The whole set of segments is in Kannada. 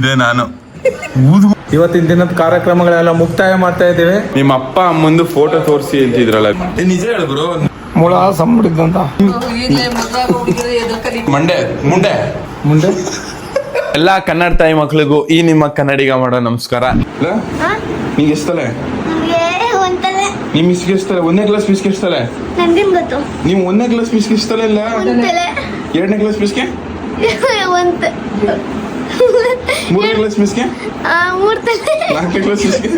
ಇದೆ ನಾನು. ಇವತ್ತಿನ ದಿನದ ಕಾರ್ಯಕ್ರಮಗಳೆಲ್ಲ ಮುಕ್ತಾಯ ಮಾಡ್ತಾ ಇದ್ದೇವೆ. ನಿಮ್ಮ ಅಪ್ಪ ಅಮ್ಮಂದು ಫೋಟೋ ತೋರಿಸಿ ಅಂತಿದ್ರಲ್ಲ. ಏ, ನಿಜ ಹೇಳು ಗುರು. ಮುಳ ಸಂಬಿಡಿದಂತ ಮಂಡೆ ಮುಂಡೆ. ಮುಂಡೆ? ಎಲ್ಲಾ ಕನ್ನಡ ತಾಯಿ ಮಕ್ಳಿಗೂ ಈ ನಿಮ್ಮ ಕನ್ನಡಿಗ ಮಾಡೋ ನಮಸ್ಕಾರ. ನಿಂಗೆ ಎಷ್ಟಲೆ? ನಿಮ್ ಇಸ್ಕಿಸ್ತಾರೆ ಒಂದನೇ ಕ್ಲಾಸ್ ಗೊತ್ತು. ನೀವು ಒಂದನೇ ಕ್ಲಾಸ್ ಬಿಸ್ಕಿಸ್ತಾರೆ ಇಲ್ಲ? ಎರಡನೇ ಕ್ಲಾಸ್ ಬಿಸ್ಕೆ ಮೂರನೇ ಕ್ಲಾಸ್ ಮಿಸ್ಗೆ ನಾಲ್ಕನೇ ಕ್ಲಾಸ್ ಮಿಸ್ಗೆ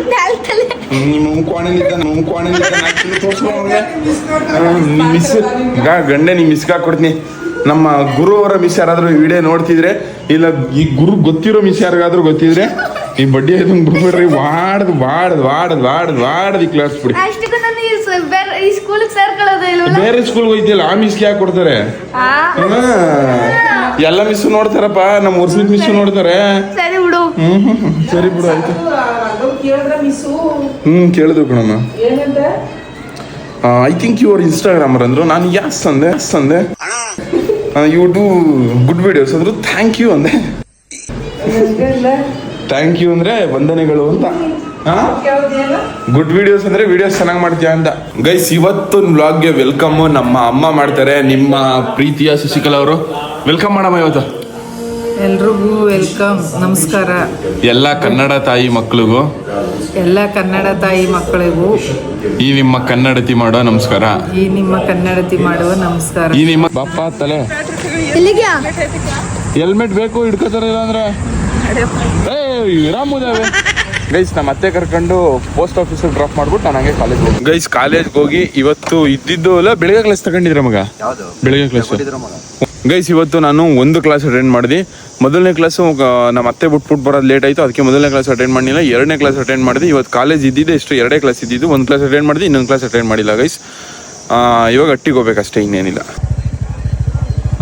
ನಿಮ್ಮ ಕೋಣೆಲಿದ್ದ ನಮ್ಮ ನಾಲ್ಕು ಮಿಸ್ ಈಗ ಗಂಡೆ ನಿಮ್ ಮಿಸ್ಗೆ ಹಾಕೊಡ್ತೀನಿ ನಮ್ಮ ಗುರು ಅವರ ಮಿಸ್ ಯಾರಾದ್ರೂ ವಿಡಿಯೋ ನೋಡ್ತಿದ್ರೆ ಇಲ್ಲ ಈ ಗುರು ಗೊತ್ತಿರೋ ಮಿಸ್ ಯಾರಿಗಾದ್ರೂ ಗೊತ್ತಿದ್ರೆ ಈ ಬಡ್ಡಿ ಐದು ಬಿಡ್ಬಿಡ್ರಿ ವಾಡ್ದು ವಾಡ್ದು ವಾಡ್ದು ವಾಡ್ದು ವಾಡ್ದು ಕ್ಲಾಸ್ ಬಿಡಿ. ಈ ಸ್ಕೂಲಿಗೆ ಸೇರ್ಕೊಳ್ಳೋದು ಇಲ್ವಲ್ಲ? ಬೇರೆ ಸ್ಕೂಲ್ ಹೋಯ್ತಿಲ್ಲ ಆ ಮಿಸ್ಗೆ ಯಾಕೆ ಕೊಡ್ತಾರೆ? ಹಾ. ಎಲ್ಲ ಮಿಸ್ ನೋಡ್ತಾರಪ್ಪ ನಮ್ಮ ವರ್ಷದ ಮಿಸ್ ನೋಡ್ತಾರೆ ಸರಿ ಬಿಡು. ಹ್ಮ್. ಸರಿ ಬಿಡು ಆಯ್ತು. ಹ್ಮ್ ಕೇಳಿದ್ರು ಕಣಮ್ಮ. ಐ ಥಿಂಕ್ ಯುವರ್ ಇನ್ಸ್ಟಾಗ್ರಾಮರ್ ಅಂದ್ರು ನಾನು ಯಾಸ್ ಅಂದೆ ಯಸ್ ಅಂದೆ. ಯು ಡೂ ಗುಡ್ ವಿಡಿಯೋಸ್ ಅಂದ್ರು ಥ್ಯಾಂಕ್ ಯು ಅಂದೆ. ಥ್ಯಾಂಕ್ ಯು ಅಂದ್ರೆ ವಂದನೆಗಳು ಅಂತ. ಗುಡ್ ವಿಡಿಯೋಸ್ ಅಂದ್ರೆ ವಿಡಿಯೋಸ್ ಚೆನ್ನಾಗಿ ಮಾಡ್ತೀಯಾ ಅಂತ. ಗೈಸ್ ಇವತ್ತು ವ್ಲಾಗ್ಗೆ ವೆಲ್ಕಮ್ ನಮ್ಮ ಅಮ್ಮ ಮಾಡ್ತಾರೆ ನಿಮ್ಮ ಪ್ರೀತಿಯ ಶಶಿಕಲಾ ಅವರು. ವೆಲ್ಕಮ್ ಮಾಡಮ್ಮ ಇವತ್ತು. ಎಲ್ರಿಗೂ ವೆಲ್ಕಮ್ ನಮಸ್ಕಾರ. ಎಲ್ಲ ಕನ್ನಡ ತಾಯಿ ಮಕ್ಕಳಿಗೂ ಎಲ್ಲ ಕನ್ನಡ ತಾಯಿ ಮಕ್ಕಳಿಗೂ ಈ ನಿಮ್ಮ ಕನ್ನಡತಿ ಮಾಡೋ ನಮಸ್ಕಾರ. ಈ ನಿಮ್ಮ ಕನ್ನಡತಿ ಮಾಡುವ ನಮಸ್ಕಾರ. ಈ ನಿಮ್ಮ ಬಪ್ಪ ತಲೆ. ಹೆಲ್ಮೆಟ್ ಬೇಕು ಹಿಡ್ಕೋತಾರೆ ಅಂದ್ರೆ ರಾಮುದಾವೆ ಗೈಸ್ ನಮ್ಮ ಅತ್ತೆ ಕರ್ಕೊಂಡು ಪೋಸ್ಟ್ ಆಫೀಸ್ ಡ್ರಾಪ್ ಮಾಡ್ಬಿಟ್ಟು ನಾನು ಹಂಗೆ ಕಾಲೇಜ್ ಹೋಗಿ. ಗೈಸ್ ಕಾಲೇಜ್ಗೆ ಹೋಗಿ ಇವತ್ತು ಇದ್ದಿದ್ದು ಅಲ್ಲ ಬೆಳಗ್ಗೆ ಕ್ಲಾಸ್ ತಗೊಂಡಿದ್ರ ಮಗ? ಬೆಳಗ್ಗೆ ಕ್ಲಾಸ್ ಗೈಸ್ ಇವತ್ತು ನಾನು ಒಂದು ಕ್ಲಾಸ್ ಅಟೆಂಡ್ ಮಾಡಿದೆ. ಮೊದಲನೇ ಕ್ಲಾಸು ನಮ್ಮ ಅತ್ತೆ ಬಿಟ್ಬಿಟ್ಟು ಬರೋದು ಲೇಟ್ ಆಯಿತು ಅದಕ್ಕೆ ಮೊದಲನೇ ಕ್ಲಾಸ್ ಅಟೆಂಡ್ ಮಾಡಿಲ್ಲ ಎರಡನೇ ಕ್ಲಾಸ್ ಅಟೆಂಡ್ ಮಾಡಿದೆ. ಇವತ್ತು ಕಾಲೇಜ್ ಇದ್ದಿದ್ದೆ ಎಷ್ಟು ಎರಡೇ ಕ್ಲಾಸ್ ಇದ್ದಿದ್ದು. ಒಂದು ಕ್ಲಾಸ್ ಅಟೆಂಡ್ ಮಾಡಿದೆ ಇನ್ನೊಂದು ಕ್ಲಾಸ್ ಅಟೆಂಡ್ ಮಾಡಿಲ್ಲ ಗೈಸ್ ಇವಾಗ ಅಟ್ಟಿಗೆ ಹೋಗ್ಬೇಕಷ್ಟೇ ಇನ್ನೇನಿಲ್ಲ.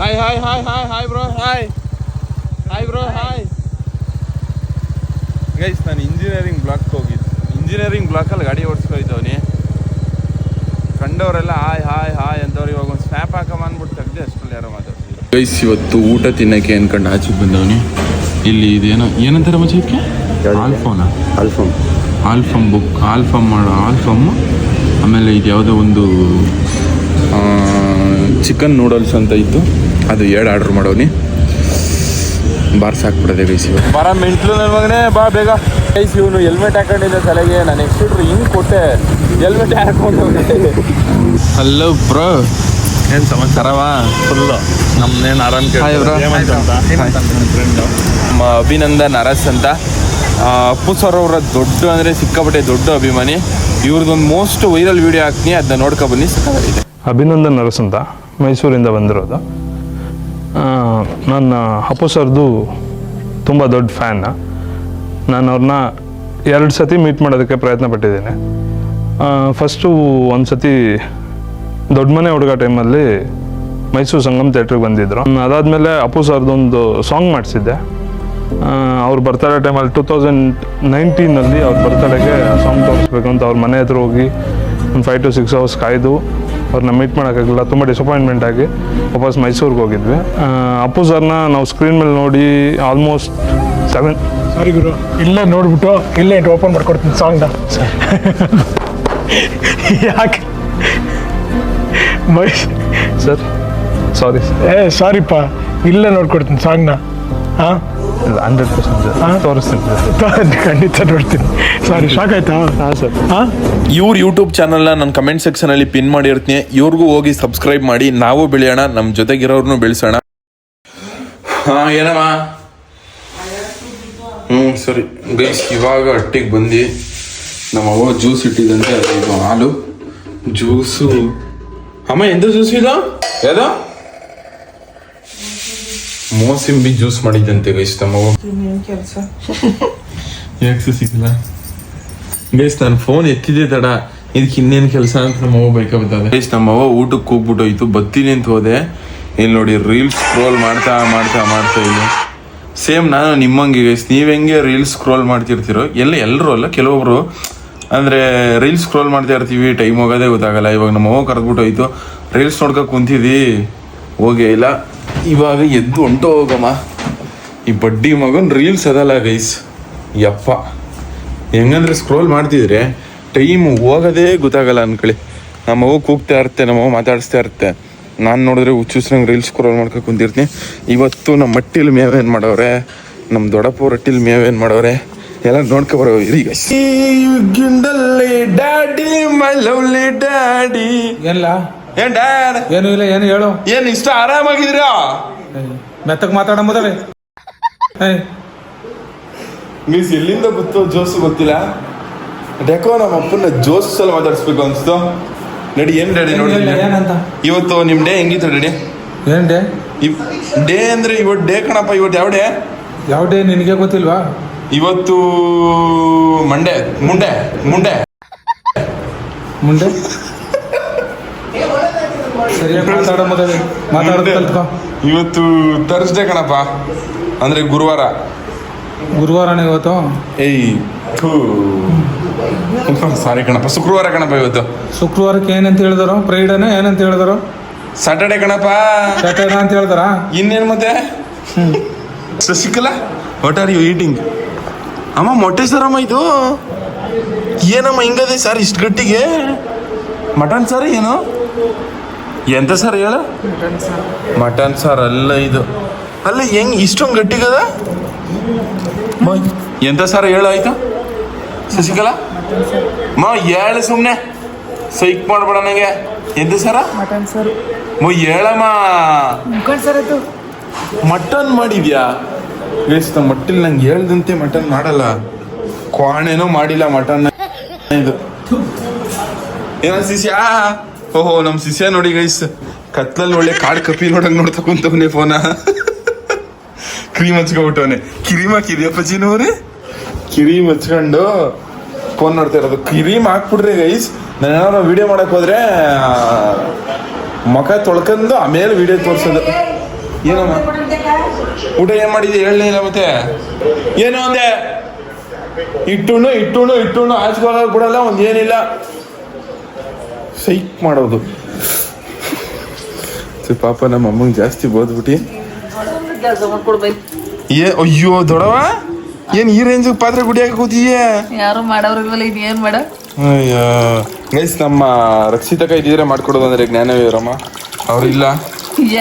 Hi hi hi hi hi bro hi hi bro hi guys ನಾನು ಇಂಜಿನಿಯರಿಂಗ್ ಬ್ಲಾಕ್ ಹೋಗಿದ್ದು. ಇಂಜಿನಿಯರಿಂಗ್ ಬ್ಲಾಕಲ್ಲಿ ಗಾಡಿ ಓಡಿಸ್ಕೊಯ್ತವನಿ ಕಂಡವರೆಲ್ಲ ಹಾಯ್ ಹಾಯ್ ಹಾಯ್ ಅಂತವ್ರು ಇವಾಗ ಒಂದು ಸ್ನ್ಯಾಪ್ ಹಾಕಮ್ಮ ಅಂದ್ಬಿಟ್ಟು ತೆಗ್ದೆ ಅಷ್ಟರಲ್ಲಿ ಯಾರೋ ಮಾತಾಡ್ತೀವಿ ಗೈಸ್ ಇವತ್ತು ಊಟ ತಿನ್ನಕ್ಕೆ ಅನ್ಕೊಂಡು ಆಚೆಗೆ ಬಂದವನಿ ಇಲ್ಲಿ ಇದೇನೋ ಏನಂತಾರೆ ಮಜಕ್ಕೆ ಆಲ್ಫೋನಾ ಆಲ್ಫಾಮ್ ಆಲ್ಫಮ್ ಬುಕ್ ಆಲ್ಫಮ್ ಮಾಡೋ ಆಲ್ಫಮ್ ಆಮೇಲೆ ಇದು ಯಾವುದೋ ಒಂದು ಚಿಕನ್ ನೂಡಲ್ಸ್ ಅಂತ ಇತ್ತು. ಅದು ಎರಡು ಆರ್ಡ್ರ್ ಮಾಡೋನಿ ಬಾರ್ಸ್ ಹಾಕ್ಬಿಡದೆ ಗೈಸ್ ಇವಾಗ ಬರ ಮೆಂಟ್ಲು ನನ್ನ ಮಗನೇ ಬಾ ಬೇಗ. ಗೈಸ್ ಇವನು ಹೆಲ್ಮೆಟ್ ಹಾಕೊಂಡಿದ್ದ ತಲೆಗೆ ನಾನು ಎಕ್ಸಿಟ್ರು ಹಿಂಗೆ ಕೊಟ್ಟೆ. ಹೆಲ್ಮೆಟ್ ಹಾಕೊಂಡು ಹಲೋ ಬ್ರೋ ಏನು ಸಮಾಚಾರವಾ ಫುಲ್ಲು ನಮ್ಮನ್ನೇನು ಆರಾಮ್ ನಮ್ಮ ಅಭಿನಂದನ್ ಅರಸ್ ಅಂತ. ಆ, ಅಪ್ಪು ಸರ್ ಅವರ ದೊಡ್ಡ ಅಂದರೆ ಸಿಕ್ಕಾಪಟ್ಟೆ ದೊಡ್ಡ ಅಭಿಮಾನಿ. ಇವ್ರದ್ದೊಂದು ಮೋಸ್ಟ್ ವೈರಲ್ ವಿಡಿಯೋ ಹಾಕ್ತೀನಿ. ಅದನ್ನ ನೋಡ್ಕೊ ಬನ್ನಿ. ಸಕ್ಕತ್ತಾಗಿದೆ ಅಭಿನಂದನ್ ಅರಸ್ ಅಂತ ಮೈಸೂರಿಂದ ಬಂದಿರೋದು. ನನ್ನ ಅಪ್ಪು ಸರ್ದು ತುಂಬ ದೊಡ್ಡ ಫ್ಯಾನ್. ನಾನು ಅವ್ರನ್ನ ಎರಡು ಸತಿ ಮೀಟ್ ಮಾಡೋದಕ್ಕೆ ಪ್ರಯತ್ನ ಪಟ್ಟಿದ್ದೀನಿ. ಫಸ್ಟು ಒಂದು ಸತಿ ದೊಡ್ಡ ಮನೆ ಹುಡುಗ ಟೈಮಲ್ಲಿ ಮೈಸೂರು ಸಂಗಮ್ ಥಿಯೇಟ್ರಿಗೆ ಬಂದಿದ್ದರು ಅದಾದಮೇಲೆ ಅಪ್ಪು ಸರ್ದೊಂದು ಸಾಂಗ್ ಮಾಡಿಸಿದ್ದೆ. ಅವ್ರು ಬರ್ತಡೇ ಟೈಮಲ್ಲಿ ಟೂ ತೌಸಂಡ್ ನೈನ್ಟೀನಲ್ಲಿ ಅವ್ರ ಬರ್ತಡೇಗೆ ಸಾಂಗ್ ತೋರಿಸ್ಬೇಕು ಅಂತ ಅವ್ರ ಮನೆ ಹತ್ರ ಹೋಗಿ ಒಂದು ಫೈವ್ ಟು ಸಿಕ್ಸ್ ಅವರ್ಸ್ ಕಾಯ್ದು ಅವ್ರನ್ನ ಮೀಟ್ ಮಾಡೋಕ್ಕಾಗಲಿಲ್ಲ. ತುಂಬ ಡಿಸಪಾಯಿಂಟ್ಮೆಂಟ್ ಆಗಿ ವಾಪಸ್ ಮೈಸೂರಿಗೆ ಹೋಗಿದ್ವಿ. ಅಪ್ಪು ಸರ್ನ ನಾವು ಸ್ಕ್ರೀನ್ ಮೇಲೆ ನೋಡಿ ಆಲ್ಮೋಸ್ಟ್ ಸೆವೆನ್ ಸಾರಿ ಗುರು ಇಲ್ಲೇ ನೋಡ್ಬಿಟ್ಟು ಇಲ್ಲೇ ಓಪನ್ ಮಾಡ್ಕೊಡ್ತೀನಿ ಸಾಂಗ್ನ ಯಾಕೆ? ಮೈ ಸರ್ ಸಾರಿ ಏ ಸಾರಿಪ್ಪ ಇಲ್ಲೇ ನೋಡ್ಕೊಡ್ತೀನಿ ಸಾಂಗ್ನ ಹಾಂ ಹಂಡ್ರೆಡ್ ಪರ್ಸೆಂಟ್ ತೋರಿಸ್ತೀನಿ. ಖಂಡಿತ ನೋಡ್ತೀನಿ. ಸಾರಿ ಶಾಕ್ ಆಯ್ತಾ? ಹಾಂ ಸರ್ ಹಾಂ? ಇವ್ರ ಯೂಟ್ಯೂಬ್ ಚಾನಲ್ನ ನಾನು ಕಮೆಂಟ್ ಸೆಕ್ಷನಲ್ಲಿ ಪಿನ್ ಮಾಡಿರ್ತೀನಿ. ಇವ್ರಿಗೂ ಹೋಗಿ ಸಬ್ಸ್ಕ್ರೈಬ್ ಮಾಡಿ. ನಾವು ಬೆಳೆಯೋಣ. ನಮ್ಮ ಜೊತೆಗಿರೋರ್ನು ಬೆಳೆಸೋಣ. ಹಾಂ ಏನಮ್ಮ? ಹ್ಞೂ ಸರಿ. ಗೈಸ್ ಇವಾಗ ಅಟ್ಟಿಗೆ ಬಂದು ನಮ್ಮ ಅವ್ವ ಜ್ಯೂಸ್ ಇಟ್ಟಿದಂತೆ ಇದು ಹಾಲು. ಜ್ಯೂಸು ಅಮ್ಮ ಎಂತ ಜ್ಯೂಸ್ ಇದು? ಯಾವ್ದು? ಮೋಸಂಬಿ ಜ್ಯೂಸ್ ಮಾಡಿದ್ದಂತೆ ಗೈಸ್ ನಮ್ಮವ್ವ ಯಾಕೆ ಸಿಗಲ್ಲ ಗೈಸ್ ನಾನು ಫೋನ್ ಎತ್ತಿದೆ ತಡ ಇದಕ್ಕೆ ಇನ್ನೇನು ಕೆಲಸ ಅಂತ ನಮ್ಮ ಅವ್ವ ಬೈಕ ಗೈಸ್ ನಮ್ಮ ಅವ್ವ ಊಟಕ್ಕೆ ಹೋಗ್ಬಿಟ್ಟು ಹೋಯ್ತು ಬತ್ತೀನಿ ಅಂತ ಹೋದೆ. ಇಲ್ಲಿ ನೋಡಿ ರೀಲ್ಸ್ ಸ್ಕ್ರೋಲ್ ಮಾಡ್ತಾ ಮಾಡ್ತಾ ಮಾಡ್ತಾ ಇಲ್ಲಿ ಸೇಮ್ ನಾನು ನಿಮ್ಮಂಗೆ ಗೈಸ್ ನೀವು ಹೆಂಗೆ ರೀಲ್ಸ್ ಸ್ಕ್ರೋಲ್ ಮಾಡ್ತಿರ್ತೀರೋ ಎಲ್ಲ ಎಲ್ಲರೂ ಅಲ್ಲ ಕೆಲವೊಬ್ರು ಅಂದರೆ ರೀಲ್ಸ್ ಸ್ಕ್ರೋಲ್ ಮಾಡ್ತಾ ಇರ್ತೀವಿ ಟೈಮ್ ಹೋಗೋದೇ ಗೊತ್ತಾಗಲ್ಲ. ಇವಾಗ ನಮ್ಮ ಅವ್ವ ಕರೆದ್ಬಿಟ್ಟು ಹೋಯ್ತು ರೀಲ್ಸ್ ನೋಡ್ಕೊ ಕುಂತಿದ್ದಿ ಹೋಗೇ ಇಲ್ಲ. ಇವಾಗ ಎದ್ದು ಹೊಂಟು ಹೋಗಮ್ಮ. ಈ ಬಡ್ಡಿ ಮಗನ್ ರೀಲ್ಸ್ ಅದಲ್ಲ ಗೈಸ್ ಯಪ್ಪ. ಹೆಂಗಂದ್ರೆ ಸ್ಕ್ರೋಲ್ ಮಾಡ್ತಿದ್ರೆ ಟೈಮ್ ಹೋಗೋದೇ ಗೊತ್ತಾಗಲ್ಲ ಅನ್ಕೊಳ್ಳಿ. ನಮ್ಮ ಮಗು ಕೂಗ್ತಾ ಇರುತ್ತೆ ನಮ್ಮ ಮಗು ಮಾತಾಡಿಸ್ತಾ ಇರುತ್ತೆ. ನಾನು ನೋಡಿದ್ರೆ ಹುಚ್ಚುಸ್ರಂಗೆ ರೀಲ್ಸ್ ಸ್ಕ್ರೋಲ್ ಮಾಡ್ಕೊ ಕುಂತಿರ್ತೀನಿ. ಇವತ್ತು ನಮ್ಮ ಮಟ್ಟಿಲಿ ಮೇವೇನು ಮಾಡವ್ರೆ? ನಮ್ಮ ದೊಡ್ಡಪ್ಪ ರೊಟ್ಟಿಲಿ ಮೇವೇನು ಮಾಡವ್ರೆ? ಎಲ್ಲ ನೋಡ್ಕೊ ಬರೋ ಈಗ ಗಿಂಡಲ್ಲಿ ಡ್ಯಾಡಿ ಮೈ ಲವ್ಲಿ ಡ್ಯಾಡಿ ಏನಿಲ್ಲ ಏನ್ ಡ್ಯಾಡ್? ಏನು ಇಲ್ಲ ಏನು ಹೇಳು. ಏನ್ ಇಷ್ಟ ಆರಾಮಾಗಿದ್ದೀರಾ? ಮೆತ್ತಗೆ ಮಾತಾಡ ಮೊದಲೇ. ಮೀನ್ಸ್ ಎಲ್ಲಿಂದ ಗೊತ್ತು ಜೋಸ್ ಗೊತ್ತಿಲ್ಲ? ಡೆಕೋ ನಮ್ಮ ಅಪ್ಪನ ಜೋಸ್ ಅಲ್ಲಿ ಮಾತಾಡಿಸ್ಬೇಕು ಅನ್ಸ್ತು. ನಡಿ ಏನ್ ಡ್ಯಾಡಿ ನೋಡಿ ಏನಂತ? ಇವತ್ತು ನಿಮ್ ಡೇ ಹೆಂಗಿತ್ತು ರೆಡಿ ಏನ್ ಡೇ? ಡೇ ಅಂದ್ರೆ ಇವತ್ತು ಡೇ ಕಣಪ್ಪ ಇವತ್ತು ಯಾವ ಡೇ? ಯಾವ ಡೇ ನಿನಗೆ ಗೊತ್ತಿಲ್ವಾ? ಇವತ್ತು ಮಂಡೆ ಮುಂಡೆ ಮುಂಡೆ. ಮುಂದೆ ಸರಿಯಾಗಿ ತಡ ಮೊದಲೇ ಮಾತಾಡೋದು ಕಲ್ತ್ಕೊ ಇವತ್ತು ತರ್ಸ್ಡೇ ಕಣಪ್ಪ. ಅಂದ್ರೆ ಗುರುವಾರ. ಗುರುವಾರನೇ ಇವತ್ತು? ಏಯ್ ಸಾರಿ ಕಣಪ್ಪ. ಶುಕ್ರವಾರ ಕಣಪ್ಪ ಇವತ್ತು. ಶುಕ್ರವಾರಕ್ಕೆ ಏನಂತ ಹೇಳಿದಾರೋ? ಫ್ರೈಡೇನ ಏನಂತ ಹೇಳಿದಾರೋ? ಸಾಟರ್ಡೆ ಕಣಪ್ಪ. ಸ್ಯಾಟರ್ಡೆ ಅಂತ ಹೇಳ್ತಾರ ಇನ್ನೇನು ಮತ್ತೆ? Shashikala what are you eating ಅಮ್ಮ ಮೊಟ್ಟೆ ಸಾರಮ್ಮ ಇದು? ಏನಮ್ಮ ಹಿಂಗದೆ ಸರ್ ಇಷ್ಟು ಗಟ್ಟಿಗೆ? ಮಟನ್ ಸರ್ ಏನು? ಎಂತ ಸರ್ ಹೇಳ? ಮಟನ್ ಸಾರ್ ಅಲ್ಲ ಇದು. ಅಲ್ಲ ಹೆಂಗ್ ಇಷ್ಟೊಂದು ಗಟ್ಟಿಗದ? ಮ, ಎಂತ ಸರ್ ಹೇಳು ಆಯ್ತು? ಶಶಿಕಲಾ? ಮಾ ಹೇಳು ಸುಮ್ಮನೆ ಸೈಕ್ ಮಾಡ್ಬೇಡ ನನಗೆ ಎಂತ ಸರ? Mutton sir. ಮೊ ಹೇಳಮ್ಮ. ಸರ್ ಅದು. ಮಟನ್ ಮಾಡಿದ್ಯಾ? ವೇಸ್ತ ಮಟ್ಟಿಲ್ ನಂಗೆ ಹೇಳ್ದಂತೆ ಮಟನ್ ಮಾಡಲ್ಲ. ಕ್ವಾಣೆನೂ ಮಾಡಿಲ್ಲ ಮಟನ್. ಇದು. ಏನ ಶಿಷ್ಯ ಓಹೋ, ನಮ್ ಶಿಷ್ಯ ನೋಡಿ ಗೈಸ್ ಕತ್ಲಲ್ಲಿ ಒಳ್ಳೆ ಕಾಡ್ ಕಪಿ ನೋಡಂಗ್ ನೋಡ್ತಾ ಕುಂತವನೆ ಫೋನ. ಕ್ರೀಮ್ ಹಚ್ಕೊಬಿಟ್ಟವನೆ ಕಿರಿಮ್ ಹಾಕಿದ್ಯಪ್ಪ ಚಿನ್ನವ್ರೆ ಕಿರೀಮ್ ಹಚ್ಕೊಂಡು ಫೋನ್ ನೋಡ್ತಾ ಇರೋದು. ಕಿರೀಮ್ ಹಾಕ್ಬಿಡ್ರಿ ಗೈಸ್ ನಾನು ಏನಾದ್ರು ವಿಡಿಯೋ ಮಾಡಕ್ ಹೋದ್ರೆ ಮುಖ ತೊಳ್ಕೊಂಡು ಆಮೇಲೆ ವಿಡಿಯೋ ತೋರ್ಸೋದು. ಏನಮ್ಮ? ಊಟ ಏನ್ ಮಾಡಿದ್ದೆ ಹೇಳಲೇ ಇಲ್ಲ ಮತ್ತೆ. ಏನು ಅಂದೆ ಇಟ್ಟುಣ್ಣು ಇಟ್ಟುಣ್ಣು ಇಟ್ಟುಣ್ಣು ಆಚ್ಕೊಳ್ಳೋದು ಬಿಡಲ್ಲ, ಒಂದ್ ಏನಿಲ್ಲ. ಸೈಕ್ ಮಾಡೋದು. ಪಾಪ ನಮ್ಮ ಅಮ್ಮಂಗೆ ಜಾಸ್ತಿ ಬೋದ್ಬಿಟ್ಟು ಏ ಅಯ್ಯೋ ದೊಡವ ಏನ್ ಈ ರೇಂಜ್ ಪಾತ್ರೆ ಗುಡಿಯಾಕ ಕೂತಿಯೇ ಯಾರು ಮಾಡೋರಿಲ್ವಲ್ಲ ಇದು ಏನ್ ಮಾಡ? ಅಯ್ಯೋ ಗೈಸ್ ನಮ್ಮ ರಕ್ಷಿತಕ ಇದ್ದಿದ್ರೆ ಮಾಡ್ಕೊಡೋದು ಅಂದ್ರೆ ಜ್ಞಾನವೀರಮ್ಮ ಅವ್ರಿಲ್ಲ.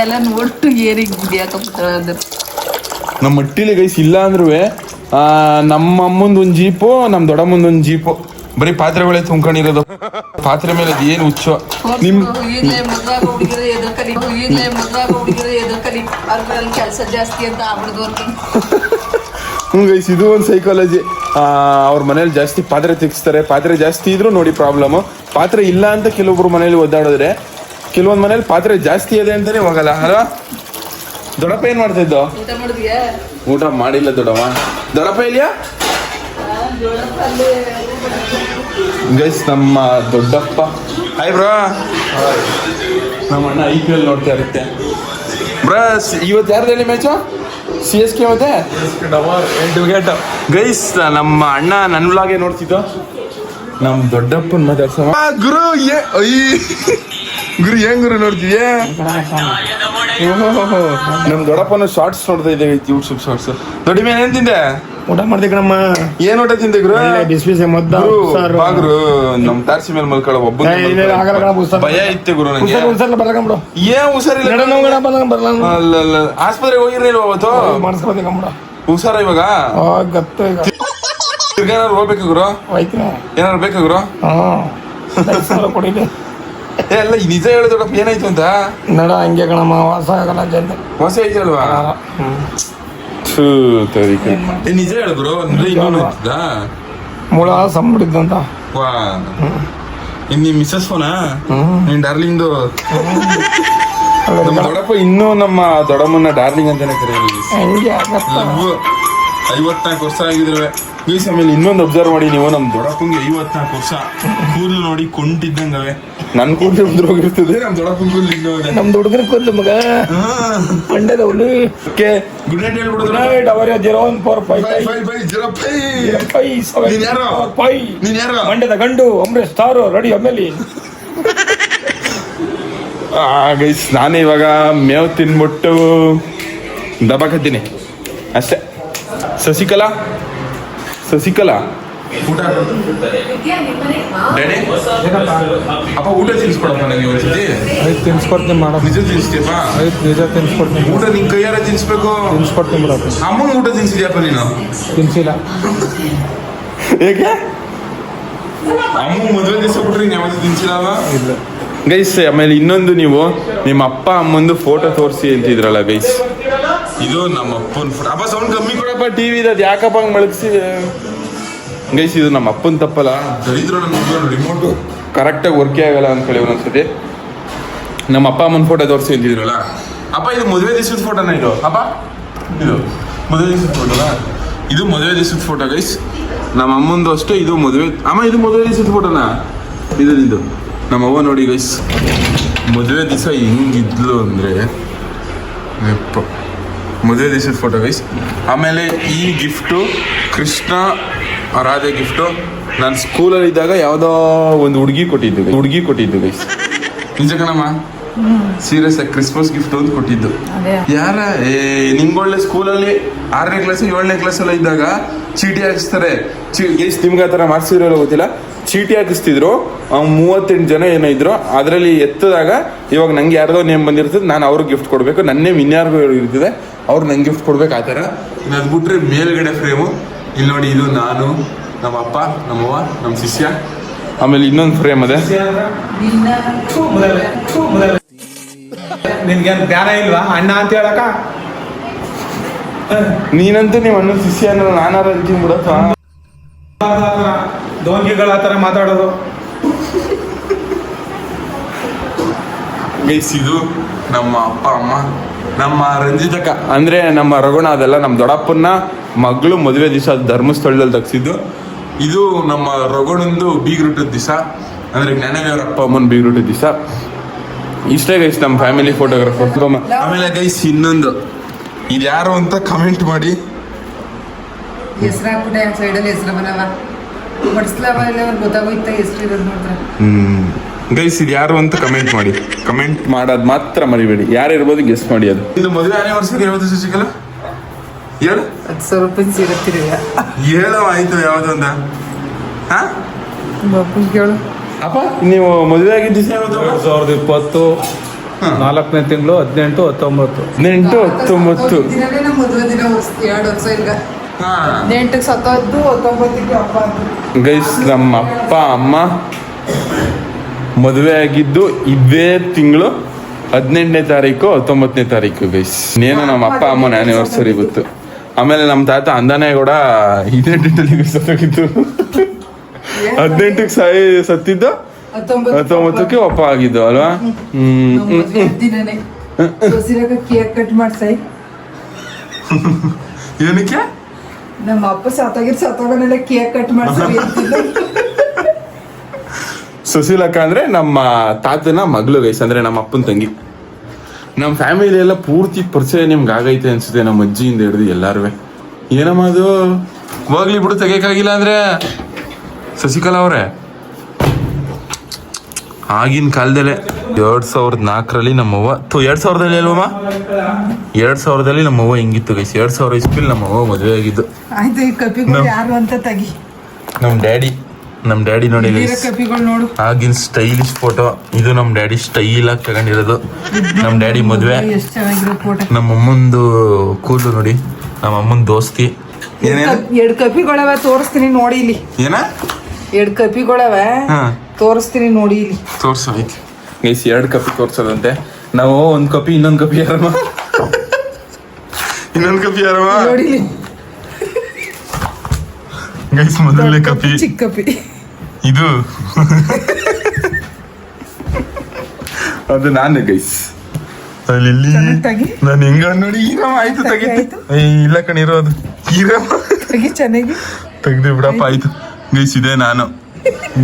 ಎಲ್ಲ ಒಟ್ಟು ಏರಿಗೆ ಅಂದ್ರೆ. ನಮ್ಮ ಮಟ್ಟಿಲಿ ಗೈಸ್ ಇಲ್ಲ ಅಂದ್ರೂ ನಮ್ಮ ಅಮ್ಮಂದು ಒಂದು ಜೀಪು ನಮ್ಮ ದೊಡ್ಡಮ್ಮಂದು ಒಂದು ಜೀಪು. ಬರೀ ಪಾತ್ರೆಗಳೇ ತುಂಬ್ಕೊಂಡಿರೋದು. ಪಾತ್ರೆ ಮೇಲೆ ಏನು ಹುಚ್ಚ? ನಿಮ್ ಕೆಲಸ ಜಾಸ್ತಿ ಅಂತ ಹ್ಞೂ ಗೈಸ್ ಇದು ಒಂದು ಸೈಕಾಲಜಿ ಅವ್ರ ಮನೇಲಿ ಜಾಸ್ತಿ ಪಾತ್ರೆ ತೆಗಿಸ್ತಾರೆ ಪಾತ್ರೆ ಜಾಸ್ತಿ ಇದ್ರೂ ನೋಡಿ ಪ್ರಾಬ್ಲಮ್ ಪಾತ್ರೆ ಇಲ್ಲ ಅಂತ ಕೆಲವೊಬ್ರು ಮನೇಲಿ ಒದ್ದಾಡಿದ್ರೆ ಕೆಲವೊಂದು ಮನೇಲಿ ಪಾತ್ರೆ ಜಾಸ್ತಿ ಇದೆ ಅಂತಾನೆ ಹೋಗಲ್ಲ ಅಲ್ವಾ? ದೊಡಪ್ಪ ಏನ್ ಮಾಡ್ತಿದ್ದು? ಇದ್ದೋ ಊಟ ಮಾಡಿಲ್ಲ ದೊಡವ ದೊಡಪ್ಪ ಇಲ್ಲಿಯಾ ಗೈಸ್ ನಮ್ಮ ದೊಡ್ಡಪ್ಪ. ಹಾಯ್ ಬ್ರೋ ನಮ್ಮ ಅಣ್ಣ ಐ ಪಿ ಎಲ್ ನೋಡ್ತಾ ಇರುತ್ತೆ. ಬ್ರ ಇವತ್ತು ಯಾರ್ದು ಹೇಳಿ ಮ್ಯಾಚು ಸಿ ಎಸ್ ಕೆ ಮತ್ತೆ ಎಂಟು ವಿಕೆಟ್ ಗೈಸ್ ನಮ್ಮ ಅಣ್ಣ ನನ್ನ ವ್ಲಾಗೆ ನೋಡ್ತಿದ್ದು. ನಮ್ಮ ದೊಡ್ಡಪ್ಪನ ಮಾತಾಡ್ಸ ಗುರು ಏ ಗುರು ಏನ್ ಗುರು ನೋಡ್ತಿದ್ಯಾ? ನಮ್ಮ ದೊಡ್ಡಪ್ಪನ ಶಾರ್ಟ್ಸ್ ನೋಡ್ತಾ ಇದ್ದೇವೆ ಯೂಟ್ಯೂಬ್ ಶಾರ್ಟ್ಸ್ ದೊಡ್ಡ ಮೇಲೆ ಏನ್ ತಿಂದೆ? ಊಟ ಮಾಡ್ದೆ ಕಣಮ್ಮ. ಏನ್ ಊಟ ತಿಂದೆ ಗುರು? ಬಿಸಿ ಬಿಸಿ ಮದ್ದ ಗುರು, ಉಪ್ಸಾರು. ಬಾ ಗುರು ನಮ್ ತಾರ್ಸಿ ಮೇಲೆ ಮಲ್ಕೊಳ ಒಬ್ಬ ಭಯ ಇತ್ತು ಗುರು ನಂಗೆ ಏನ್ ಹುಷಾರಿಲ್ಲ ಅಲ್ಲ ಆಸ್ಪತ್ರೆಗೆ ಹೋಗಿರ್ಲಿಲ್ಲ ಅವತ್ತು? ಮಾಡಿಸ್ಕೊಬೇಕಂಬಿಡು ಹುಷಾರ ಇವಾಗ? ತಿರ್ಗೇನಾದ್ರು ಹೋಗ್ಬೇಕು ಗುರು? ಆಯ್ತು ಏನಾದ್ರು ಬೇಕಾ ಗುರು? ಹಾಂ. ಐದು ಸಾವಿರ ಕೊಡಿಲಿ ಏ ಅಲ್ಲ ಈ ನಿಜ ಹೇಳು ದೊಡ್ಡಪ್ಪ ಏನಾಯ್ತು ಅಂತ ನಡ ಹಂಗೆ ಕಣಮ್ಮ ವಾಸ ಆಗಲ್ಲ ಜಲ್ದಿ ಹೊಸ ಐತಲ್ವಾ ಥೂ, ತರೀಕೆ. ಏ ನಿಜ ಹೇಳು ಗುರು ಅಂದ್ರೆ ಇನ್ನೊಂದು ಆಯ್ತದ ಮುಳ ಸಂಬಿಡಿದ್ದಂತ ವಾ ಇನ್ ನಿಮ್ ಮಿಸಸ್ ಫೋನಾ ನಿನ್ ಡಾರ್ಲಿಂಗ್ದು ನಮ್ಮ ದೊಡ್ಡಪ್ಪ ಇನ್ನೂ ನಮ್ಮ ದೊಡ್ಡಮ್ಮನ ಡಾರ್ಲಿಂಗ್ ಅಂತಾನೆ ಕರೆಯೋದು ಹಂಗೆ ಆಗತ್ತ ಲವ್ ಐವತ್ನಾಲ್ಕು ವರ್ಷ ಆಗಿದ್ರೆ ಈ ಆಮೇಲೆ ಇನ್ನೊಂದು ಅಬ್ಸರ್ವ್ ಮಾಡಿ ನೀವು ನಮ್ಮ ದೊಡ್ಡಪ್ಪಂಗೆ ಐವತ್ನಾಲ್ಕು ವರ್ಷ ಕೂದಲು ನೋಡಿ ಕೊಂಟಿದ್ದಂಗವೆ ನನ್ನ ಕೂದಲು ಉದ್ರೋಗಿರ್ತದೆ ನಮ್ಮ ದೊಡ್ಡಪ್ಪನ ಕೂದಲು ಇನ್ನೋದೆ ನಮ್ಮ ನಮ್ದು ಕೂದಲು ಮಗ. ಮಂಡ್ಯದ ಹುಲಿ ಓಕೆ. ಗುಡ್ ನೈಟ್ ಹೇಳ್ಬಿಡುದು ನೈಟ್ ಅವರ zero one four five bye bye bye zero five five seven ನೀನ್ ಯಾರು? ಫೈವ್ ನೀನ್ ಯಾರ? ಮಂಡ್ಯದ ಗಂಡು ಅಂಬ್ರೆಸ್ ತಾರು ರೆಡಿ ಆಮೇಲೆ ಗೈಸ್ ನಾನು ಇವಾಗ ಮೇವ್ ತಿನ್ಬಿಟ್ಟು ದಬಾಕತ್ತೀನಿ ಅಷ್ಟೇ. ಶಶಿಕಲಾ? ಸಸಿಕಲಾ ಊಟ ಡ್ಯಾಡಿ ಅಪ್ಪ ಊಟ ತಿನ್ಸ್ಕೊಡಪ್ಪ ನನಗೆ ಒಂದ್ಸತಿ ಐದು ತಿನ್ಸ್ಕೊಡ್ತೀನಿ ಮಾಡೋ ನಿಜ ತಿನ್ಸ್ತೀಯಪ್ಪ? ಐದು ನಿಜ ತಿನ್ಸ್ಕೊಡ್ತೀನಿ. ಊಟ ನಿನ್ ಕೈಯಾರ ತಿನ್ಸ್ಬೇಕು? ತಿನ್ಸ್ಕೊಡ್ತೀನಿ ಬಿಡಪ್ಪ ಅಮ್ಮನ ಊಟ ತಿನ್ಸಿದ್ಯಪ್ಪ ನೀನು? ತಿನ್ಸಿಲ್ಲ. ಏಕೆ? ಅಮ್ಮ ಮದುವೆ ದಿವಸ ಬಿಟ್ರಿ ಯಾವತ್ತೂ ತಿನ್ಸಿಲ್ಲ ಇಲ್ಲ. ಗೈಸ್ ಆಮೇಲೆ ಇನ್ನೊಂದು ನೀವು ನಿಮ್ಮ ಅಪ್ಪ ಅಮ್ಮಂದು ಫೋಟೋ ತೋರಿಸಿ ಅಂತಿದ್ರಲ್ಲ ಗೈಸ್. ಇದು ನಮ್ಮ ಅಪ್ಪನ ಫೋಟೋ ಅಪ್ಪ ಸೌಂಡ್ ಕಮ್ಮಿ ಕೊಡಪ್ಪ ಟಿವಿ ಇದೆ ಅದು ಯಾಕಪ್ಪ ಹಂಗೆ ಮಳಗಿಸಿ ಗೈಸ್ ಇದು ನಮ್ಮ ಅಪ್ಪನ ತಪ್ಪಲ್ಲ. ದರಿದ್ರ ನನ್ನ ರಿಮೋಟು ಕರೆಕ್ಟಾಗಿ ವರ್ಕೇ ಆಗಲ್ಲ ಅಂತ ಹೇಳಿ ಒಂದೊಂದ್ಸತಿ ನಮ್ಮ ಅಪ್ಪ ಅಮ್ಮನ ಫೋಟೋ ತೋರಿಸಿ ಅಂತಿದ್ರಲ್ಲ. ಅಪ್ಪ ಇದು ಮದುವೆ ದಿವಸದ ಫೋಟೋನ ಇದು? ಅಪ್ಪ ಇದು ಮದುವೆ ದಿವಸದ ಫೋಟೋನಾ ಇದು ಮದುವೆ ದಿವಸದ ಫೋಟೋ ಗೈಸ್ ನಮ್ಮ ಅಮ್ಮಂದು ಅಷ್ಟೇ ಇದು ಮದುವೆ ಅಮ್ಮ ಇದು ಮದುವೆ ದಿವಸದ ಫೋಟೋನಾ ಇದು ಇದು ನಮ್ಮ ಅವ್ವ ನೋಡಿ ಗೈಸ್ ಮದುವೆ ದಿವಸ ಹೆಂಗಿದ್ಲು ಅಂದರೆ ಮದುವೆ ದಿವಸದ ಫೋಟೋ ಗೈಸ್ ಆಮೇಲೆ ಈ ಗಿಫ್ಟು ಕೃಷ್ಣ ರಾಧೆ ಗಿಫ್ಟು ನಾನು ಸ್ಕೂಲಲ್ಲಿ ಇದ್ದಾಗ ಯಾವುದೋ ಒಂದು ಹುಡುಗಿ ಕೊಟ್ಟಿದ್ದು ಹುಡುಗಿ ಕೊಟ್ಟಿದ್ದು ಗೈಸ್ ನಿಜ ಕಣಮ್ಮ? ಸೀರಿಯಸ್ ಆಗಿ ಕ್ರಿಸ್ಮಸ್ ಗಿಫ್ಟ್ ಅಂತ ಕೊಟ್ಟಿದ್ದು. ಯಾರ? ಏ ನಿಮ್ಗೊಳ್ಳೆ ಸ್ಕೂಲಲ್ಲಿ ಆರನೇ ಕ್ಲಾಸ್ ಏಳನೇ ಕ್ಲಾಸ್ ಎಲ್ಲ ಇದ್ದಾಗ ಚೀಟಿ ಹಾಕಿಸ್ತಾರೆ. ನಿಮ್ಗೆ ಆ ಥರ ಮಾಡ್ಸಿದ್ರಲ್ಲ ಗೊತ್ತಿಲ್ಲ. ಚೀಟಿ ಹಾಕಿಸ್ತಿದ್ರು. ಮೂವತ್ತೆಂಟು ಜನ ಏನೋ ಇದ್ರು. ಅದರಲ್ಲಿ ಎತ್ತದಾಗ ಇವಾಗ ನಂಗೆ ಯಾರ್ದೋ ನೇಮ್ ಬಂದಿರ್ತದೆ, ನಾನು ಅವ್ರಿಗೆ ಗಿಫ್ಟ್ ಕೊಡಬೇಕು. ನನ್ನ ನೇಮ್ ಇನ್ಯಾರಿಗೂ ಇರ್ತದೆ, ಅವ್ರು ನಂಗೆ ಗಿಫ್ಟ್ ಕೊಡ್ಬೇಕು ಆ ಥರ. ಅದು ಬಿಟ್ರೆ ಮೇಲ್ಗಡೆ ಫ್ರೇಮು ಇಲ್ಲಿ ನೋಡಿ, ಇದು ನಾನು, ನಮ್ಮ ಅಪ್ಪ ನಮ್ಮವ್ವ ನಮ್ಮ ಶಿಷ್ಯ. ಆಮೇಲೆ ಇನ್ನೊಂದು ಫ್ರೇಮ್ ಅದೇ. ನಿನ್ಗೇನು ಜ್ಞಾನ ಇಲ್ವಾ? ಅಣ್ಣ ಅಂತ ಹೇಳಕ್ಕ? ನೀನಂತೂ ನೀವು ಅಣ್ಣ ಶಿಷ್ಯ ಅನ್ನೋ ನಾನಾರ ಅಂತೀನಿ ಬಿಡಪ್ಪ ದೋಂಗಿಗಳ ಆ ಥರ ಮಾತಾಡೋದು. ಗೈಸ್ ಇದು ನಮ್ಮ ಅಪ್ಪ ಅಮ್ಮ ನಮ್ಮ ರಂಜಿತಕ್ಕ. ಅಂದ್ರೆ ನಮ್ಮ ರಘುಣ ಅದೆಲ್ಲ ನಮ್ಮ ದೊಡ್ಡಪ್ಪನ ಮಗಳು ಮದುವೆ ದಿವಸ ಧರ್ಮಸ್ಥಳದಲ್ಲಿ ತಗ್ಸಿದ್ದು ಇದು ನಮ್ಮ ರಘುಣಂದು ಬೀಗ್ರೂಟದ ದಿವಸ. ಅಂದ್ರೆ ಜ್ಞಾನವೇವರ ಅಪ್ಪ ಅಮ್ಮನ ಬೀಗ್ರೂಟದ ದಿವಸ. ಇಷ್ಟೇ ಗೈಸ್ ನಮ್ಮ ಫ್ಯಾಮಿಲಿ ಫೋಟೋಗ್ರಾಫರ್ ಆಮೇಲೆ ಗೈಸ್ ಇನ್ನೊಂದು. ಇದು ಯಾರು ಅಂತ ಕಮೆಂಟ್ ಮಾಡಿ. ಹೆಸರು ಹಾಕ್ಬಿಟ್ಟೆ ಸೈಡಲ್ಲಿ ಹೆಸ್ರು ಬರವ ಬಡ್ಸ್ಲವ ಇಲ್ಲ ಅವ್ರು ಗೊತ್ತಾಗೋಯ್ತ ಹೆಸ್ರು ಇರೋದು ನೋಡ್ತಾರೆ ಹ್ಮ್. ಗೈಸ್ ಇದು ಯಾರು ಅಂತ ಕಮೆಂಟ್ ಮಾಡಿ. ಕಮೆಂಟ್ ಮಾಡೋದು ಮಾತ್ರ ಮರಿಬೇಡಿ. ಯಾರು ಇರ್ಬೋದು ಗೆಸ್ ಮಾಡಿ ಅದು. ಇದು ಮದುವೆ ಆನಿವರ್ಸರಿ ಯಾವ್ದು ಶಶಿಕಲ ಹೇಳು. ಹತ್ತು ಸಾವಿರ ರೂಪಾಯಿ ಸಿಗತ್ತಿರುವ ಹೇಳೋ ಆಯ್ತು ಯಾವ್ದು ಅಂತ. ಹಾ? ಕೇಳು. ಅಪ್ಪ ನೀವು ಮದುವೆ ಆಗಿದ್ದ ದಿವಸ ಸಾವಿರದ ಇಪ್ಪತ್ತು. ನಾಲ್ಕನೇ ತಿಂಗಳು ಹದಿನೆಂಟು ಹತ್ತೊಂಬತ್ತು. ಹದಿನೆಂಟು ಹತ್ತೊಂಬತ್ತು. ಗೈಸ್ ನಮ್ಮ ಅಪ್ಪ ಅಮ್ಮ ಮದುವೆ ಆಗಿದ್ದು ಇದೇ ತಿಂಗಳು ಹದಿನೆಂಟನೇ ತಾರೀಕು ಹತ್ತೊಂಬತ್ತನೇ ತಾರೀಕು ಗೈಸ್. ಇನ್ನೇನು ನಮ್ಮ ಅಪ್ಪ ಅಮ್ಮನ ಆನಿವರ್ಸರಿ ಗೊತ್ತು. ಆಮೇಲೆ ನಮ್ಮ ತಾತ ಅಂದನೇ ಕೂಡ ಇದೇ ಡೇಟಲ್ಲಿ ಸತ್ತೋಗಿದ್ದು ಹದಿನೆಂಟಕ್ಕೆ ಸಾಯಿ ಸತ್ತಿದ್ದು. ಹತ್ತೊಂಬತ್ತಕ್ಕೆ ಒಪ್ಪ ಆಗಿದ್ದು ಅಲ್ವಾ? ಕೇಕ್ ಕಟ್ ಮಾಡ್ಸೈ ಏನಕ್ಕೆ? ನಮ್ಮ ಅಪ್ಪ ಸತ್ತೋಗಿರ್ ಸತ್ತೋಗನೆಲ್ಲ ಕೇಕ್ ಕಟ್ ಮಾಡ್ಸೈ. ಸುಶೀಲಕ್ಕ ಅಂದ್ರೆ ನಮ್ಮ ತಾತನ ಮಗಳು ಗೈಸ್ ಅಂದ್ರೆ ನಮ್ಮ ಅಪ್ಪನ ತಂಗಿ. ನಮ್ಮ ಫ್ಯಾಮಿಲಿ ಎಲ್ಲ ಪೂರ್ತಿ ಪರಿಚಯ ನಿಮ್ಗೆ ಆಗೈತೆ ಅನ್ಸುತ್ತೆ ನಮ್ಮ ಅಜ್ಜಿಯಿಂದ ಹಿಡಿದು ಎಲ್ಲಾರು ಏನಮ್ಮ ಅದು? ಹೋಗ್ಲಿ ಬಿಡು ತೆಗಿಯಕ್ಕಾಗಿಲ್ಲ ಅಂದ್ರೆ. ಶಶಿಕಲಾ ಅವರೇ? ಆಗಿನ ಕಾಲದಲ್ಲೇ ಎರಡ್ ಸಾವಿರದ ನಾಲ್ಕರಲ್ಲಿ ನಮ್ಮವ್ವ. ತು ಎರಡ್ ಸಾವಿರದಲ್ಲಿ ಅಲ್ವಮ್ಮ? ಎರಡ್ ಸಾವಿರದಲ್ಲಿ ನಮ್ಮವ್ವ ಹೆಂಗಿತ್ತು ಗೈಸ್ ಎರಡ್ ಸಾವಿರ ಇಸ್ಪಿಲ್ ನಮ್ಮವ್ವ ಮದುವೆ ಆಗಿದ್ದು. ಆಯ್ತು ಈ ಕಪಿಗಳು ಯಾರು ಅಂತ ತಗಿ. ನಮ್ಮ ಡ್ಯಾಡಿ ನಮ್ಮ ಡ್ಯಾಡಿ ನೋಡಿ ಕಪಿಗಳು ಆಗಿನ ಸ್ಟೈಲಿಶ್ ಫೋಟೋ ಇದು ನಮ್ಮ ಡ್ಯಾಡಿ ಸ್ಟೈಲ್ ಆಗಿ ತಗೊಂಡಿರೋದು. ನಮ್ಮ ಡ್ಯಾಡಿ ಮದುವೆ. ಎಷ್ಟು ಚೆನ್ನಾಗಿರೋ ಫೋಟೋ ನಮ್ಮ ಅಮ್ಮಂದು ಕೂದಲು ನೋಡಿ. ನಮ್ಮ ಅಮ್ಮನ ದೋಸ್ತಿ ಏನೇನು ಎರಡು ಕಪಿಗಳವ ತೋರಿಸ್ತೀನಿ ನೋಡಿ ಇಲ್ಲಿ. ಏನ? ಎರಡು ಕಪಿಗಳವ. ಹಾ. ತೋರಿಸ್ತೀನಿ ನೋಡಿ ಇಲ್ಲಿ. ತೋರ್ಸು ಆಯ್ತು ಗೈಸ್ ಎರಡು ಕಪಿ ತೋರ್ಸೋದಂತೆ. ನಾವು ಒಂದು ಕಪಿ ಇನ್ನೊಂದು ಕಪಿ ಯಾರಮ್ಮ? ಇನ್ನೊಂದು ಕಪಿ ಯಾರಮ್ಮ? ನೋಡಿ ಇಲ್ಲಿ. ಗೈಸ್ ಮೊದಲನೇ ಕಪಿ ಚಿಕ್ಕ ಕಪಿ ಇದು. ಅದು ನಾನೇ ಗೈಸ್. ಅಲ್ಲಿ ಇಲ್ಲಿ. ನಾನು ಹೆಂಗ ನೋಡಿ ಈರಮ್ಮ ಆಯ್ತು ತೆಗಿ, ತೆಗಿತು. ಇಲ್ಲ ಕಣಿರೋದು ಈರಮ್ಮ ತೆಗಿ ಚೆನ್ನಾಗಿ. ತೆಗ್ದು ಬಿಡಪ್ಪ ಆಯ್ತು. ಗೈಸ್ ಇದೆ ನಾನು.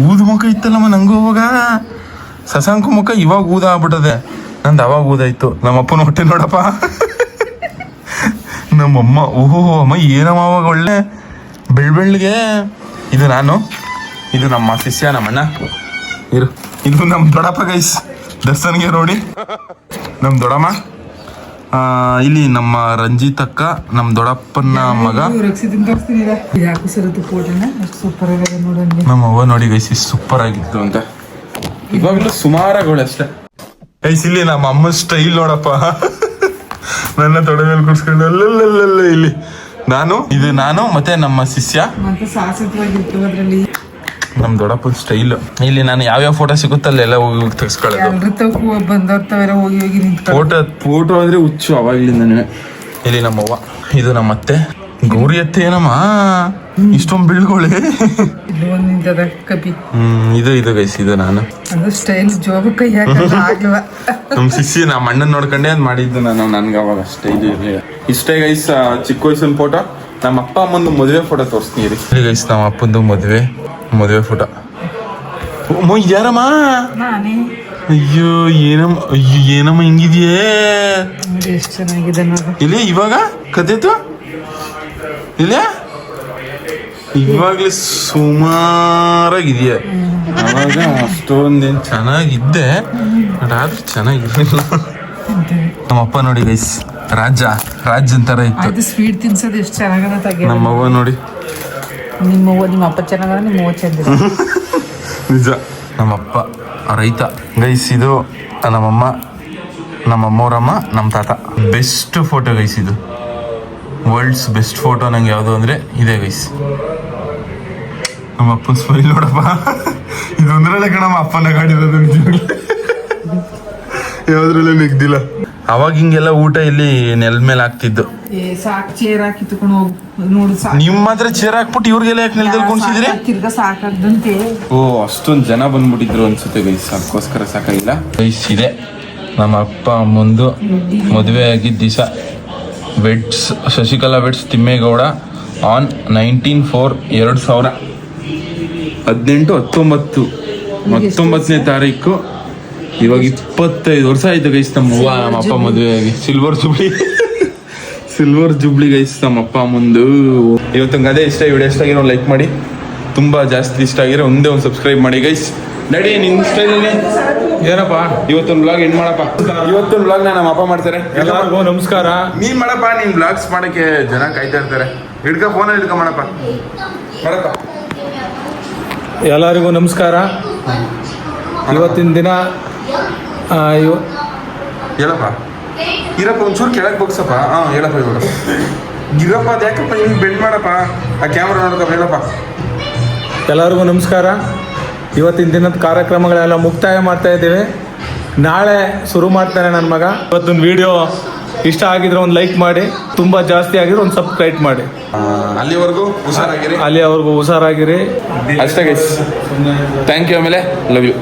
ಊದ ಮುಖ ಇತ್ತಲ್ಲಮ್ಮ ನಂಗೂ ಅವಾಗ ಸಸಾಂಕು ಮುಖ ಇವಾಗ ಊದ ಆಗ್ಬಿಟ್ಟದೆ ನಂದು ಅವಾಗ ಊದಾಯ್ತು. ನಮ್ಮ ಅಪ್ಪನ ಹೊಟ್ಟೆ ನೋಡಪ್ಪ. ನಮ್ಮಮ್ಮ, ಓಹೋ, ಅಮ್ಮ, ಏನಮ್ಮ ಅವಾಗ ಒಳ್ಳೆ ಬೆಳ್ಬೆಳ್ಳಿಗೆ ಇದು ನಾನು. ಇದು ನಮ್ಮ ಶಿಷ್ಯ, ನಮ್ಮಣ್ಣ. ಇರು. ಇದು ನಮ್ಮ ದೊಡ್ಡಪ್ಪ ಗೈಸ್ ದರ್ಶನ್ಗೆ ನೋಡಿ. ನಮ್ಮ ದೊಡ್ಡಮ್ಮ. ಆ, ಇಲ್ಲಿ ನಮ್ಮ ರಂಜಿತ್ ಅಕ್ಕ ನಮ್ಮ ದೊಡ್ಡಪ್ಪನ ಮಗ. ಯಾಕೋ ಸರತ್ತು ಫೋಟೋನ ಅಷ್ಟು ಸೂಪರ್ ಆಗಿದೆ ನೋಡಂಗೆ ನಮ್ಮ ಅವ್ವ ನೋಡಿ ಗೈಸ್ ಸೂಪರ್ ಆಗಿತ್ತು ಅಂತ. ಇವಾಗಲೂ ಸುಮಾರಾಗಳು ಅಷ್ಟೇ. ಗೈಸ್ ಇಲ್ಲಿ ನಮ್ಮ ಅಮ್ಮ ಸ್ಟೈಲ್ ನೋಡಪ್ಪ. ನನ್ನ ತೊಡೆ ಮೇಲೆ ಕುಡ್ಸ್ಕೊಂಡು ಅಲ್ಲಲ್ಲಲ್ಲ ಇಲ್ಲಿ. ನಾನು ಇದು ನಾನು ಮತ್ತೆ ನಮ್ಮ ಶಿಷ್ಯ. ಮತ್ತೆ ಶಾಶ್ವತವಾಗಿತ್ತು ಅದರಲ್ಲಿ. ನಮ್ಮ ದೊಡ್ಡಪ್ಪನ ಸ್ಟೈಲ್ ಇಲ್ಲಿ ನಾನು ಯಾವ್ಯಾವ ಫೋಟೋ ಸಿಗುತ್ತಲ್ಲ ಎಲ್ಲ ಹೋಗಿ ಹೋಗಿ ತೆಗೆಸ್ಕೊಳ್ಳೋದು. ಬಂದವ್ರ ಹೋಗಿ ಹೋಗಿ ಫೋಟೋ ಫೋಟೋ ಅಂದ್ರೆ ಹುಚ್ಚು ಅವಾಗ್ಲಿಂದನೇ. ಇಲ್ಲಿ ನಮ್ಮವ್ವ ಇದು ನಮ್ಮ ಅತ್ತೆ ಗೌರಿ ಅತ್ತೆ ಏನಮ್ಮ? ಇಷ್ಟೊಂದು ಬೀಳ್ಕೊಳ್ಳಿ ಇದು ಕಪಿ. ಹ್ಮ್ ಇದು ಇದು ಗೈಸ್ ಇದು ನಾನು. ಸ್ಟೈಲ್ ಜೋಬ ಕೈ ಹಾಕಲ್ಲ ಆಗ್ಲಿಲ್ಲ ನಮ್ಮ ಅಣ್ಣನ್ ನೋಡ್ಕೊಂಡೆ ಅದ್ ಮಾಡಿದ್ದು ನಾನು. ನನ್ಗೆ ಅವಾಗ ಅಷ್ಟೇ ಇದು ಇರ್ಲಿಲ್ಲ. ಇಷ್ಟೇ ಗೈಸ್ ಚಿಕ್ಕ ವಯಸ್ಸಿನ ಫೋಟೋ ನಮ್ಮ ಅಪ್ಪ ಅಮ್ಮಂದು ಮದುವೆ ಫೋಟೋ ತೋರಿಸ್ತೀನಿ ಗೈಸ್ ನಮ್ಮ ಅಪ್ಪಂದು ಮದುವೆ. ಮದುವೆ ಫೋಟೋ. ಅಮ್ಮ ಯಾರಮ್ಮ ನಾನೇ. ಅಯ್ಯೋ ಏನಮ್ಮ ಅಯ್ಯೋ ಏನಮ್ಮ ಹಿಂಗಿದ್ಯೇ? ಇಲ್ಲಿ ಇವಾಗ? ಕದೇತು ಇಲ್ಲ ಇವಾಗಲೇ ಸುಮಾರಾಗಿದೆಯಾ. ಅವಾಗ ಅಷ್ಟೊಂದೇನು ಚೆನ್ನಾಗಿದ್ದೆ ಬಟ್ ಆದ್ರೆ ಚೆನ್ನಾಗಿರ್ಲಿಲ್ಲ. ನಮ್ಮಪ್ಪ ನೋಡಿ ಗೈಸ್ ರಾಜ ರಾಜ್ ಅಂತಾರ ಇತ್ತು. ಅದು ಸ್ವೀಟ್ ತಿನ್ಸೋದು ಎಷ್ಟು ಚೆನ್ನಾಗದ ತೆಗೆ. ನಮ್ಮವ್ವ ನೋಡಿ. ನಿಮ್ಮ ನಿಮ್ಮ ಅಪ್ಪ ಚೆನ್ನಾಗದ ನಿಮ್ಮ ಅವ್ವ ಚಂದ ನಿಜ. ನಮ್ಮಪ್ಪ ರೈತ. ಗೈಸ್, ಇದು ನಮ್ಮಮ್ಮ ನಮ್ಮಮ್ಮವ್ರಮ್ಮ ನಮ್ಮ ತಾತ. ಬೆಸ್ಟ್ ಫೋಟೋ ಗೈಸ್ ಇದು. ವರ್ಲ್ಡ್ಸ್ ಬೆಸ್ಟ್ ಫೋಟೋ ನಂಗೆ ಯಾವುದು ಅಂದರೆ ಇದೇ ಗೈಸ್. ನಮ್ಮ ಅಪ್ಪನ ಸ್ಮೈಲ್ ನೋಡಪ್ಪ. ಇದು ಒಂದ್ರಲ್ಲೇ ಕಣಮ್ಮ, ಅಪ್ಪನ ಗಾಡಿರೋದು ನಿಜವಾಗ್ಲೂ ಯಾವ್ದ್ರಲ್ಲೂ ನೆಗ್ದಿಲ್ಲ ಅವಾಗ ಹಿಂಗೆಲ್ಲ ಊಟ ಇಲ್ಲಿ ನೆಲದ ಮೇಲೆ ಆಗ್ತಿದ್ದು ಏ ಸಾಕು ಚೇರ್ ಹಾಕಿ ತಕೊಂಡು ಹೋಗು ನೋಡು ಸಾಕು. ಮಾತ್ರ ಚೇರ್ ಹಾಕ್ಬಿಟ್ಟು ಇವ್ರಿಗೆಲ್ಲ ಯಾಕೆ ನೆಲದಲ್ಲಿ ಕುಣಿಸಿದ್ರಿ? ತಿರ್ಗಾ ಸಾಕಾಗ್ದಂತೆ. ಓ ಅಷ್ಟೊಂದು ಜನ ಬಂದ್ಬಿಟ್ಟಿದ್ರು ಅನ್ಸುತ್ತೆ ಗೈಸ್ ಅದಕ್ಕೋಸ್ಕರ ಸಾಕಾಗಿಲ್ಲ. ಗೈಸ್ ಇದೆ. ನಮ್ಮ ಅಪ್ಪ ಅಮ್ಮಂದು ಮದುವೆ ಆಗಿದ್ದ ದಿವಸ weds Shashikala weds Thimmegowda on nineteen four ಎರಡು ಸಾವಿರ. ಹದಿನೆಂಟು ಹತ್ತೊಂಬತ್ತು. ಹತ್ತೊಂಬತ್ತನೇ ತಾರೀಕು. ಇವಾಗ ಇಪ್ಪತ್ತೈದು ವರ್ಷ ಆಯ್ತು ಗೈಸ್ ನಮ್ಮ ಅವ್ವ ನಮ್ಮ ಅಪ್ಪ ಮದುವೆ ಆಗಿ silver jubilee silver jubilee guys ನಮ್ಮ ಅಪ್ಪ ಮುಂದು. ಇವತ್ತು ಅದೇ ಇಷ್ಟ ವಿಡಿಯೋ ಇಷ್ಟ ಆಗಿರೋ ಲೈಕ್ ಮಾಡಿ. ತುಂಬಾ ಜಾಸ್ತಿ ಇಷ್ಟ ಆಗಿರೋ ಒಂದೇ ಒಂದು ಸಬ್ಸ್ಕ್ರೈಬ್ ಮಾಡಿ ಗೈಸ್ ನಡಿ ನಿನ್ ಸ್ಟೈಲಲ್ಲಿ ಏನಪ್ಪ? ಇವತ್ತೊಂದು ಬ್ಲಾಗ್ ಎಂಡ್ ಮಾಡಪ್ಪ. ಇವತ್ತೊಂದು ಬ್ಲಾಗ್ ನಮ್ಮ ಅಪ್ಪ ಮಾಡ್ತಾರೆ. ಎಲ್ಲರಿಗೂ ನಮಸ್ಕಾರ. ನೀನ್ ಮಾಡಪ್ಪ ನೀನ್ ಬ್ಲಾಗ್ಸ್ ಮಾಡಕ್ಕೆ ಜನ ಕಾಯ್ತಾ ಇರ್ತಾರೆ. ಹಿಡ್ಕ ಫೋನ್ ಹಿಡ್ಕ ಮಾಡಪ್ಪ. ಮಾಡಪ್ಪ ಎಲ್ಲರಿಗೂ ನಮಸ್ಕಾರ. ಇವತ್ತಿನ ದಿನ ಹೇಳಪ್ಪ ಇರಪ್ಪ ಒಂಚೂರು ಕೆಳಗೆ ಬಗ್ಸಪ್ಪ. ಹಾಂ ಹೇಳಪ್ಪ ಇವಾಗ ಇರಪ್ಪ ಅದು ಯಾಕಪ್ಪ ಹಿಂಗೆ ಬೆಂಡ್ ಮಾಡಪ್ಪ? ಆ ಕ್ಯಾಮ್ರಾ ನೋಡ್ಕಪ್ಪ ಹೇಳಪ್ಪ. ಎಲ್ಲರಿಗೂ ನಮಸ್ಕಾರ. ಇವತ್ತಿನ ದಿನದ ಕಾರ್ಯಕ್ರಮಗಳೆಲ್ಲ ಮುಕ್ತಾಯ ಮಾಡ್ತಾ ಇದ್ದೀವಿ. ನಾಳೆ ಶುರು ಮಾಡ್ತಾನೆ ನನ್ನ ಮಗ. ಇವತ್ತೊಂದು ವಿಡಿಯೋ ಇಷ್ಟ ಆಗಿದ್ರೆ ಒಂದು ಲೈಕ್ ಮಾಡಿ ತುಂಬ ಜಾಸ್ತಿ ಆಗಿದ್ರೆ ಒಂದು ಸಬ್ಸ್ಕ್ರೈಬ್ ಮಾಡಿ. ಅಲ್ಲಿವರೆಗೂ ಹುಷಾರಾಗಿರಿ. ಅಲ್ಲಿವರೆಗೂ ಹುಷಾರಾಗಿರಿ. ಅಷ್ಟೇ ಥ್ಯಾಂಕ್ ಯು ಆಮೇಲೆ. Love you